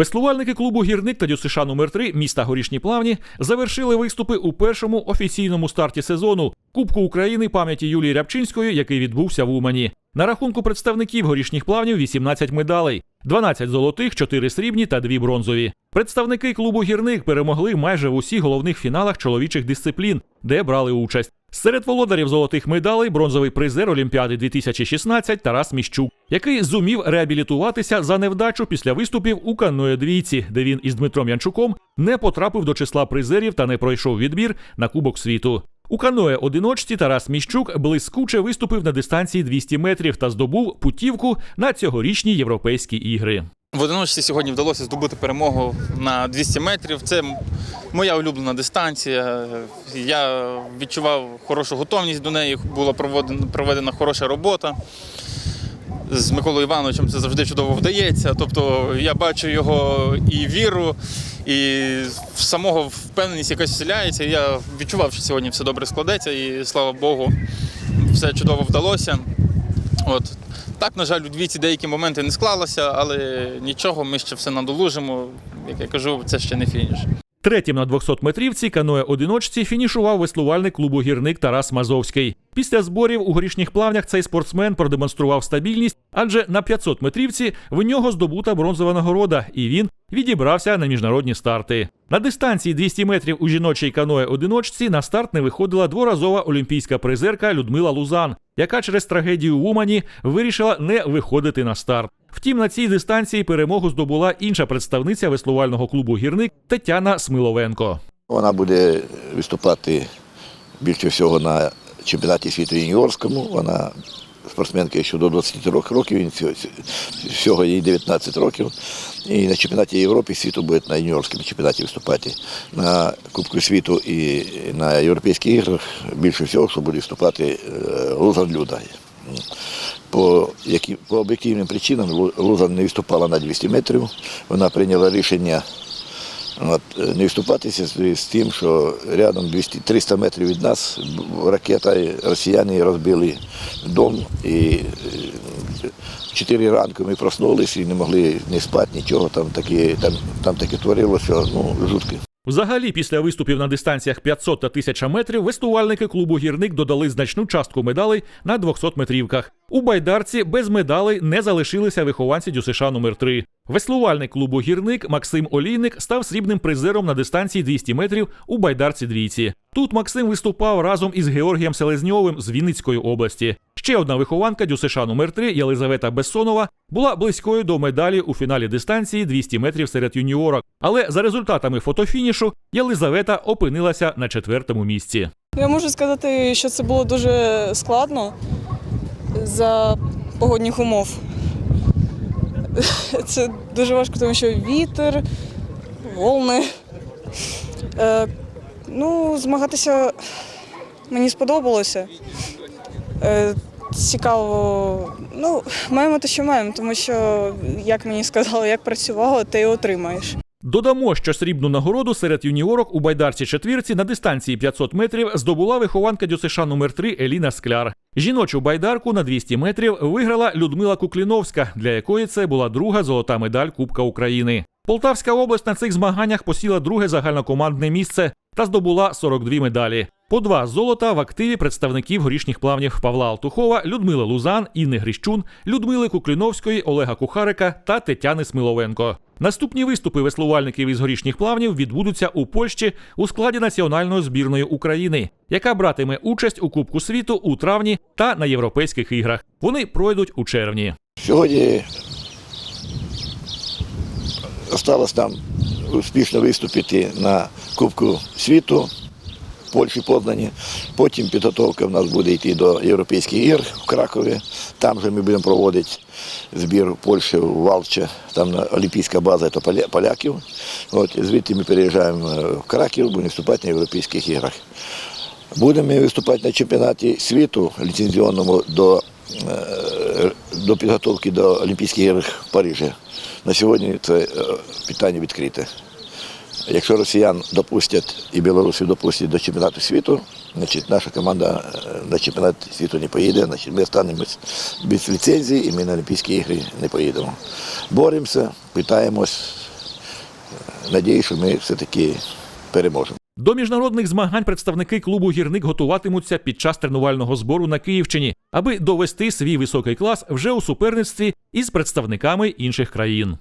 Веслувальники клубу Гірник та ДЮСШ номер 3 міста Горішні Плавні завершили виступи у першому офіційному старті сезону Кубку України пам'яті Юлії Рябчинської, який відбувся в Умані. На рахунку представників горішніх плавнів 18 медалей, 12 золотих, 4 срібні та 2 бронзові. Представники клубу Гірник перемогли майже в усіх головних фіналах чоловічих дисциплін, де брали участь. Серед володарів золотих медалей бронзовий призер Олімпіади 2016 Тарас Міщук, який зумів реабілітуватися за невдачу після виступів у каное двійці, де він із Дмитром Янчуком не потрапив до числа призерів та не пройшов відбір на Кубок світу. У каное одиночці Тарас Міщук блискуче виступив на дистанції 200 метрів та здобув путівку на цьогорічні європейські ігри. В одиночці сьогодні вдалося здобути перемогу на 200 метрів. Це моя улюблена дистанція. Я відчував хорошу готовність до неї, була проведена хороша робота. З Миколою Івановичем це завжди чудово вдається. Тобто я бачу його і віру, і самого впевненість якась вселяється. Я відчував, що сьогодні все добре складеться, і слава Богу, все чудово вдалося. От. Так, на жаль, у двійці деякі моменти не склалося, але нічого, ми ще все надолужимо. Як я кажу, це ще не фініш. Третім на 200 метрівці каное одиночці фінішував веслувальник клубу гірник Тарас Мазовський. Після зборів у горішніх плавнях цей спортсмен продемонстрував стабільність, адже на 500 метрівці в нього здобута бронзова нагорода, і він відібрався на міжнародні старти. На дистанції 200 метрів у жіночій каное одиночці на старт не виходила дворазова олімпійська призерка Людмила Лузан, яка через трагедію в Умані вирішила не виходити на старт. Втім, на цій дистанції перемогу здобула інша представниця веслувального клубу гірник Тетяна Смиловенко. Вона буде виступати більше всього на чемпіонаті світу юніорському. Вона спортсменка ще до 23 років, він всього- їй 19 років. І на чемпіонаті Європи світу буде на юніорському чемпіонаті виступати. На Кубку світу і на Європейських іграх більше всього, що буде виступати е, Лузан Люда. По, які, по об'єктивним причинам Лу- Лузан не виступала на 200 метрів. Вона прийняла рішення От, е, не вступатися з, тим, що рядом 200, 300 метрів від нас ракета росіяни розбили дом і е, 4 ранку ми проснулися і не могли не спати, нічого. Там таке, там, там таке творилося, ну, жутко. Взагалі, після виступів на дистанціях 500 та 1000 метрів, вестувальники клубу гірник додали значну частку медалей на 200 метрівках. У байдарці без медалей не залишилися вихованці ДЮСШ номер 3 Веслувальник клубу гірник Максим Олійник став срібним призером на дистанції 200 метрів у байдарці двійці. Тут Максим виступав разом із Георгієм Селезньовим з Вінницької області. Ще одна вихованка ДЮСШ номер 3 Єлизавета Бессонова була близькою до медалі у фіналі дистанції 200 метрів серед юніорок. Але за результатами фотофінішу Єлизавета опинилася на четвертому місці. Я можу сказати, що це було дуже складно за погодних умов. Це дуже важко, тому що вітер, волни. Е, ну, змагатися мені сподобалося. Е, цікаво. Ну, маємо те, що маємо, тому що, як мені сказали, як працювала, те й отримаєш. Додамо, що срібну нагороду серед юніорок у байдарці четвірці на дистанції 500 метрів здобула вихованка ДЮСШ номер 3 Еліна Скляр. Жіночу байдарку на 200 метрів виграла Людмила Кукліновська, для якої це була друга золота медаль Кубка України. Полтавська область на цих змаганнях посіла друге загальнокомандне місце та здобула 42 медалі. По два золота в активі представників горішніх плавнів Павла Алтухова, Людмили Лузан, Інни Грищун, Людмили Кукліновської, Олега Кухарика та Тетяни Смиловенко. Наступні виступи веслувальників із горішніх плавнів відбудуться у Польщі у складі національної збірної України, яка братиме участь у Кубку світу у травні та на європейських іграх. Вони пройдуть у червні. Сьогодні осталось нам успішно виступити на Кубку світу Польщі Познані. Потім підготовка в нас буде йти до Європейських ігор в Кракові. Там же ми будемо проводити збір Польщі в Валче, там олімпійська база це поляків. От, звідти ми переїжджаємо е, в Краків, будемо виступати на Європейських іграх. Будемо виступати на чемпіонаті світу ліцензіонному до, е, до підготовки до Олімпійських ігор в Парижі. На сьогодні це е, питання відкрите. Якщо росіян допустять і білорусів допустять до чемпіонату світу, значить наша команда е, на чемпіонат світу не поїде, значить ми останемось без ліцензії і ми на Олімпійські ігри не поїдемо. Боремося, питаємось, надію, що ми все-таки переможемо. До міжнародних змагань представники клубу гірник готуватимуться під час тренувального збору на Київщині, аби довести свій високий клас вже у суперництві із представниками інших країн.